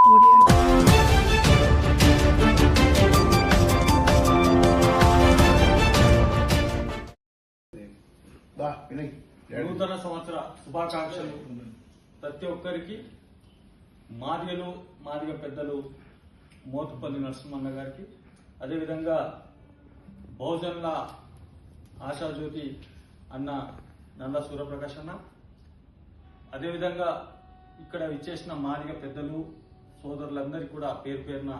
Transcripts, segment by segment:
నూతన సంవత్సర శుభాకాంక్షలు. ప్రతి ఒక్కరికి మాదిగలు మాదిగ పెద్దలు మోతుపల్లి నరసింహన్న గారికి. అదేవిధంగా బహుజనుల ఆశాజ్యోతి అన్న నంద సూర్యప్రకాష్ అన్న. అదేవిధంగా ఇక్కడ ఇచ్చేసిన మాదిగ పెద్దలు సోదరులందరికీ కూడా పేరు పేరున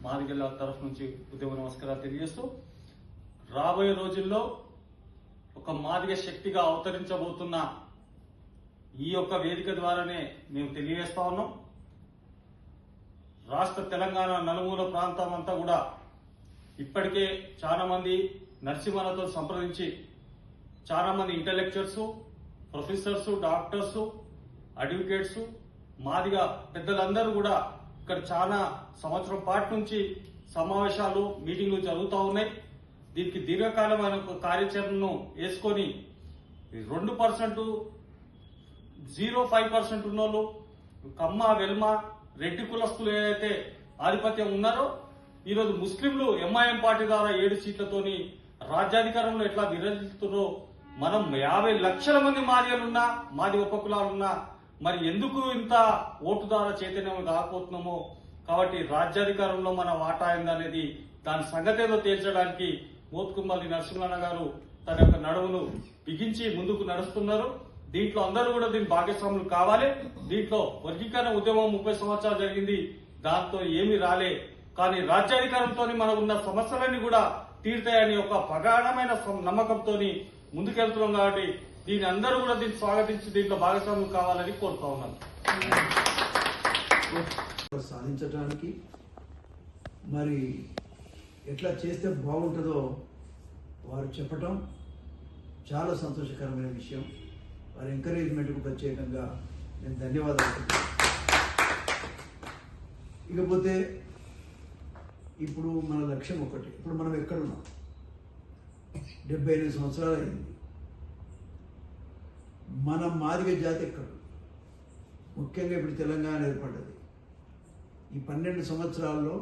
మాదిగల తరఫు నుంచి ఉద్యమ నమస్కారాలు తెలియజేస్తూ రాబోయే రోజుల్లో ఒక మాదిగ శక్తిగా అవతరించబోతున్న ఈ యొక్క వేదిక ద్వారానే మేము తెలియజేస్తా ఉన్నాం. రాష్ట్ర తెలంగాణ నలుమూల ప్రాంతం అంతా కూడా ఇప్పటికే చాలా మంది నర్సింహాలతో సంప్రదించి చాలా మంది intellectuals professors doctors advocates Madiga పెద్దలందరూ కూడా ఇక్కడ చాలా సంవత్సరం పాటు నుంచి సమావేశాలు మీటింగ్లు జరుగుతూ ఉన్నాయి. దీనికి దీర్ఘకాలమైన ఒక కార్యాచరణను వేసుకొని రెండు పర్సెంట్ జీరో ఫైవ్ పర్సెంట్ ఉన్నోళ్ళు కమ్మ వెల్మ రెడ్డి కులస్తులు ఏదైతే ఆధిపత్యం ఉన్నారో ఈరోజు ముస్లింలు ఎంఐఎం పార్టీ ద్వారా ఏడు సీట్లతోని రాజ్యాధికారంలో ఎట్లా విరజిస్తున్నారో మనం యాభై లక్షల మంది మాదిగలున్నా మాది ఉపకులాలున్నా మరి ఎందుకు ఇంత ఓటు ద్వారా చైతన్యం కాకపోతున్నామో కాబట్టి రాజ్యాధికారంలో మన వాటా ఏందనేది దాని సంగతేదో తేల్చడానికి మోత్కుమ్మల్లి నరసింహన్న గారు తన యొక్క నడుమును బిగించి ముందుకు నడుస్తున్నారు. దీంట్లో అందరూ కూడా దీని భాగస్వాములు కావాలి. దీంట్లో వర్గీకరణ ఉద్యమం ముప్పై సంవత్సరాలు జరిగింది. దాంతో ఏమీ రాలే. కానీ రాజ్యాధికారంతో మనకున్న సమస్యలన్నీ కూడా తీరుతాయని ఒక ప్రగాఢమైన నమ్మకంతో ముందుకెళ్తున్నాం కాబట్టి దీని అందరూ కూడా దీన్ని స్వాగతించి దీంట్లో భాగస్వాములు కావాలని కోరుతా ఉన్నాను. సాధించటానికి మరి ఎట్లా చేస్తే బాగుంటుందో వారు చెప్పటం చాలా సంతోషకరమైన విషయం. వారి ఎంకరేజ్మెంట్కు ప్రత్యేకంగా నేను ధన్యవాదాలు ఇకపోతే ఇప్పుడు మన లక్ష్యం ఒకటి. ఇప్పుడు మనం ఎక్కడున్నాం డెబ్బై ఎనిమిది సంవత్సరాలు అయింది. మన మాదిగ జాతి ఎక్కడ? ముఖ్యంగా ఇప్పుడు తెలంగాణ ఏర్పడ్డది. ఈ పన్నెండు సంవత్సరాల్లో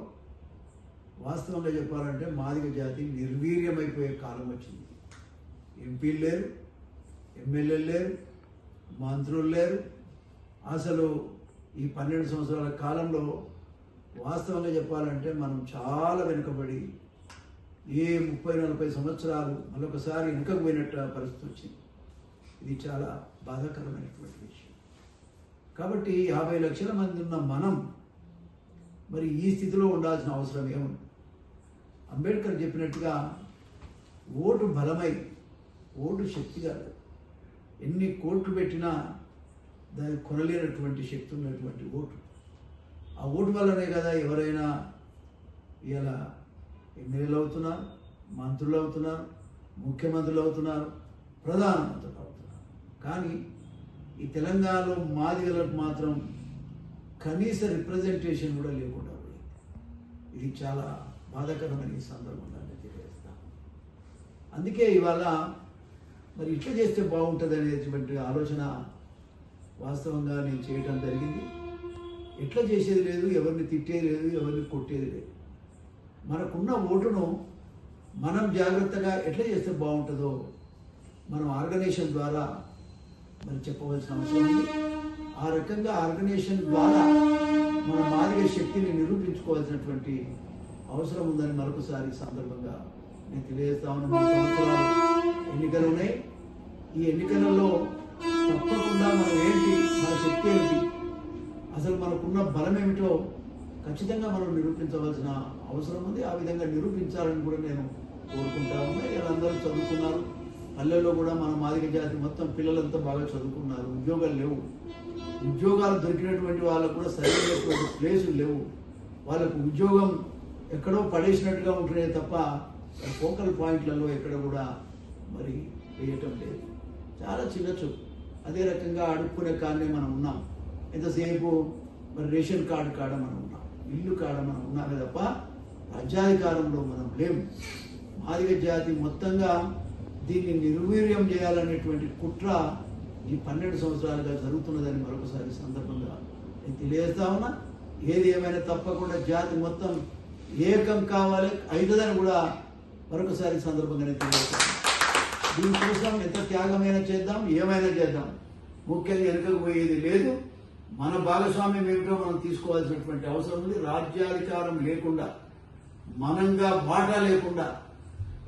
వాస్తవంగా చెప్పాలంటే మాదిగ జాతి నిర్వీర్యమైపోయే కాలం వచ్చింది. ఎంపీలు లేరు ఎమ్మెల్యేలు లేరు మంత్రులు లేరు. అసలు ఈ పన్నెండు సంవత్సరాల కాలంలో వాస్తవంగా చెప్పాలంటే మనం చాలా వెనుకబడి ఏ ముప్పై నలభై సంవత్సరాలు మరొకసారి వెనుకకు పోయినట్టు పరిస్థితి వచ్చింది. ఇది చాలా బాధాకరమైనటువంటి విషయం. కాబట్టి యాభై లక్షల మంది ఉన్న మనం మరి ఈ స్థితిలో ఉండాల్సిన అవసరం ఏముంది? అంబేద్కర్ చెప్పినట్టుగా ఓటు బలమై ఓటు శక్తి కాదు. ఎన్ని కోట్లు పెట్టినా దాన్ని కొనలేనటువంటి శక్తి ఉన్నటువంటి ఓటు. ఆ ఓటు వల్లనే కదా ఎవరైనా ఇలా ఎమ్మెల్యేలు అవుతున్నారు మంత్రులు అవుతున్నారు ముఖ్యమంత్రులు అవుతున్నారు ప్రధానమంత్రులు అవుతున్నారు. కానీ ఈ తెలంగాణలో మాదిగలకు మాత్రం కనీస రిప్రజెంటేషన్ కూడా లేకుండా పోయింది. ఇది చాలా బాధాకరమైన ఈ సందర్భంగా నేను అందుకే ఇవాళ మరి ఇట్లా చేస్తే బాగుంటుంది అనేటువంటి ఆలోచన వాస్తవంగా నేను చేయటం జరిగింది. ఎట్లా చేసేది లేదు ఎవరిని తిట్టేది లేదు ఎవరిని కొట్టేది లేదు. మనకున్న ఓటును మనం జాగ్రత్తగా ఎట్లా చేస్తే బాగుంటుందో మనం ఆర్గనైజేషన్ ద్వారా మరి చెప్పవలసిన అవసరం ఉంది. ఆ రకంగా ఆర్గనైజేషన్ ద్వారా మన మాదిగ శక్తిని నిరూపించుకోవాల్సినటువంటి అవసరం ఉందని మరొకసారి సందర్భంగా నేను తెలియజేస్తా ఉన్నాను. సంవత్సరాలు ఎన్నికలు ఉన్నాయి. ఈ ఎన్నికలలో తప్పకుండా మనం ఏంటి మన శక్తి ఏమిటి అసలు మనకున్న బలం ఏమిటో ఖచ్చితంగా మనం నిరూపించవలసిన అవసరం ఉంది. ఆ విధంగా నిరూపించాలని కూడా నేను కోరుకుంటా ఉన్నా వీళ్ళందరూ చదువుకున్నారు. పల్లెల్లో కూడా మన మాదిగ జాతి మొత్తం పిల్లలంతా బాగా చదువుకున్నారు. ఉద్యోగాలు లేవు. ఉద్యోగాలు దొరికినటువంటి వాళ్ళకు కూడా సరైనటువంటి ప్లేసులు లేవు. వాళ్ళకు ఉద్యోగం ఎక్కడో పడేసినట్టుగా ఉంటున్నాయి తప్ప ఫోకల్ పాయింట్లలో ఎక్కడ కూడా మరి వేయటం లేదు. చాలా చిన్న చూపు అదే రకంగా అడుక్కునే కాడనే మనం ఉన్నాం. ఎంతసేపు మరి రేషన్ కార్డు కాడ మనం ఉన్నాం. ఇల్లు కాడ మనం ఉన్నామే తప్ప రాజ్యాధికారంలో మనం లేము. మాదిగ జాతి మొత్తంగా దీన్ని నిర్వీర్యం చేయాలనేటువంటి కుట్ర ఈ పన్నెండు సంవత్సరాలుగా జరుగుతున్నదని మరొకసారి సందర్భంగా నేను తెలియజేస్తా ఉన్నా. ఏది ఏమైనా తప్పకుండా జాతి మొత్తం ఏకం కావాలి అవుతుందని కూడా మరొకసారి సందర్భంగానే సందర్భంగా నేను తెలియజేస్తాను దీనికోసం ఎంత త్యాగమైనా చేద్దాం ఏమైనా చేద్దాం. ముఖ్యంగా వెనుకకు పోయేది లేదు. మన భాగస్వామ్యం ఏమిటో మనం తీసుకోవాల్సినటువంటి అవసరం ఉంది. రాజ్యాధికారం లేకుండా మనంగా వాటా లేకుండా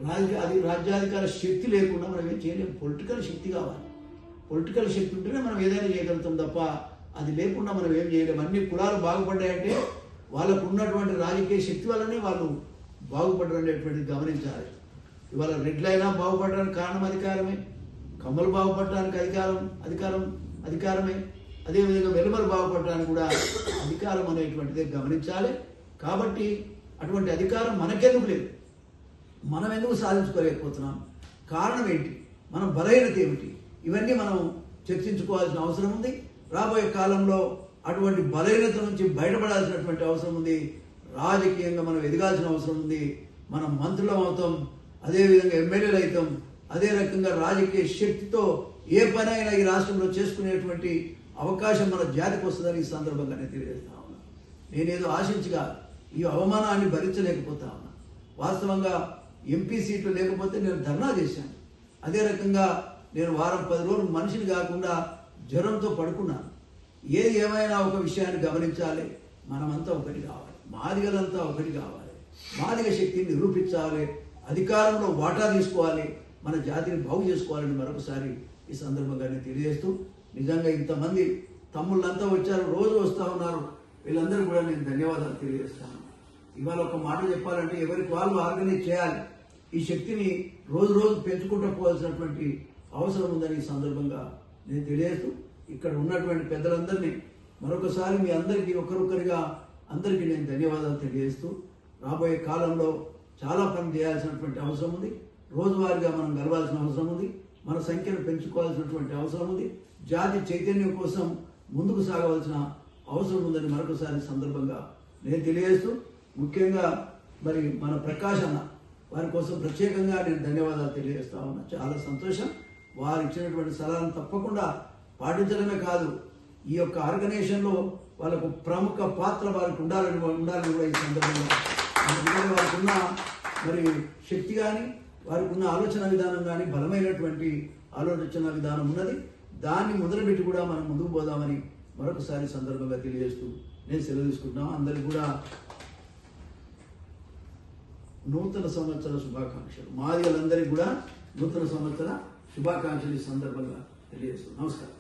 రాజ అది రాజ్యాధికార శక్తి లేకుండా మనం ఏం చేయలేము పొలిటికల్ శక్తి కావాలి. పొలిటికల్ శక్తి ఉంటేనే మనం ఏదైనా చేయగలుగుతాం తప్ప అది లేకుండా మనం ఏం చేయలేము అన్ని కులాలు బాగుపడ్డాయంటే వాళ్ళకు ఉన్నటువంటి రాజకీయ శక్తి వల్లనే వాళ్ళు బాగుపడరు అనేటువంటిది గమనించాలి. ఇవాళ రెడ్లైనా బాగుపడడానికి కారణం అధికారమే. కమ్మలు బాగుపడడానికి అధికారం అధికారం అధికారమే. అదేవిధంగా వెలుమలు బాగుపడడానికి కూడా అధికారం అనేటువంటిది గమనించాలి. కాబట్టి అటువంటి అధికారం మనకెందుకు లేదు? మనం ఎందుకు సాధించుకోలేకపోతున్నాం? కారణం ఏంటి? మన బలహీనత ఏమిటి? ఇవన్నీ మనం చర్చించుకోవాల్సిన అవసరం ఉంది. రాబోయే కాలంలో అటువంటి బలహీనత నుంచి బయటపడాల్సినటువంటి అవసరం ఉంది. రాజకీయంగా మనం ఎదగాల్సిన అవసరం ఉంది. మనం మంత్రులం అవుతాం. అదేవిధంగా ఎమ్మెల్యేలు అవుతాం. అదే రకంగా రాజకీయ శక్తితో ఏ పనైనా ఈ రాష్ట్రంలో చేసుకునేటువంటి అవకాశం మన జాతికి వస్తుందని ఈ సందర్భంగా నేను తెలియజేస్తా ఉన్నా. నేనేదో ఆశించగా ఈ అవమానాన్ని భరించలేకపోతా ఉన్నా. వాస్తవంగా ఎంపీ సీట్లు లేకపోతే నేను ధర్నా చేశాను. అదే రకంగా నేను వారం పది రోజులు మనిషిని కాకుండా జ్వరంతో పడుకున్నాను. ఏది ఏమైనా ఒక విషయాన్ని గమనించాలి మనమంతా ఒకటి కావాలి మాదిగలంతా ఒకటి కావాలి. మాదిగ శక్తిని నిరూపించాలి అధికారంలో వాటా తీసుకోవాలి మన జాతిని బాగు చేసుకోవాలని మరొకసారి ఈ సందర్భంగా నేను తెలియజేస్తూ నిజంగా ఇంతమంది తమ్ముళ్ళంతా వచ్చారు రోజు వస్తూ ఉన్నారు. వీళ్ళందరూ కూడా నేను ధన్యవాదాలు తెలియజేస్తాను. ఇవాళ ఒక మాట చెప్పాలంటే ఎవరికి వాళ్ళు ఆర్గనైజ్ చేయాలి. ఈ శక్తిని రోజు రోజు పెంచుకుంటూ పోవాల్సినటువంటి అవసరం ఉందని ఈ సందర్భంగా నేను తెలియజేస్తూ ఇక్కడ ఉన్నటువంటి పెద్దలందరినీ మరొకసారి మీ అందరికీ ఒకరొకరిగా అందరికీ నేను ధన్యవాదాలు తెలియజేస్తూ రాబోయే కాలంలో చాలా పని చేయాల్సినటువంటి అవసరం ఉంది. రోజువారీగా మనం గెలవాల్సిన అవసరం ఉంది. మన సంఖ్యను పెంచుకోవాల్సినటువంటి అవసరం ఉంది. జాతి చైతన్యం కోసం ముందుకు సాగవలసిన అవసరం ఉందని మరొకసారి సందర్భంగా నేను తెలియజేస్తూ ముఖ్యంగా మరి మన ప్రకాశన వారి కోసం ప్రత్యేకంగా నేను ధన్యవాదాలు తెలియజేస్తా ఉన్నా. చాలా సంతోషం. వారు ఇచ్చినటువంటి సలహాలను తప్పకుండా పాటించడమే కాదు ఈ యొక్క ఆర్గనైజేషన్లో వాళ్ళకు ప్రముఖ పాత్ర వారికి ఉండాలని ఉండాలని కూడా ఈ సందర్భంగా వారికి ఉన్న మరి శక్తి కానీ వారికి ఉన్న ఆలోచన విధానం కానీ బలమైనటువంటి ఆలోచన విధానం ఉన్నది. దాన్ని మొదలుపెట్టి కూడా మనం ముందుకు పోదామని మరొకసారి సందర్భంగా తెలియజేస్తూ నేను సెలవు తీసుకుంటున్నాను. అందరికి కూడా నూతన సంవత్సర శుభాకాంక్షలు. మాదిగలందరికీ కూడా నూతన సంవత్సర శుభాకాంక్షలు ఈ సందర్భంగా తెలియజేస్తున్నాను. నమస్కారం.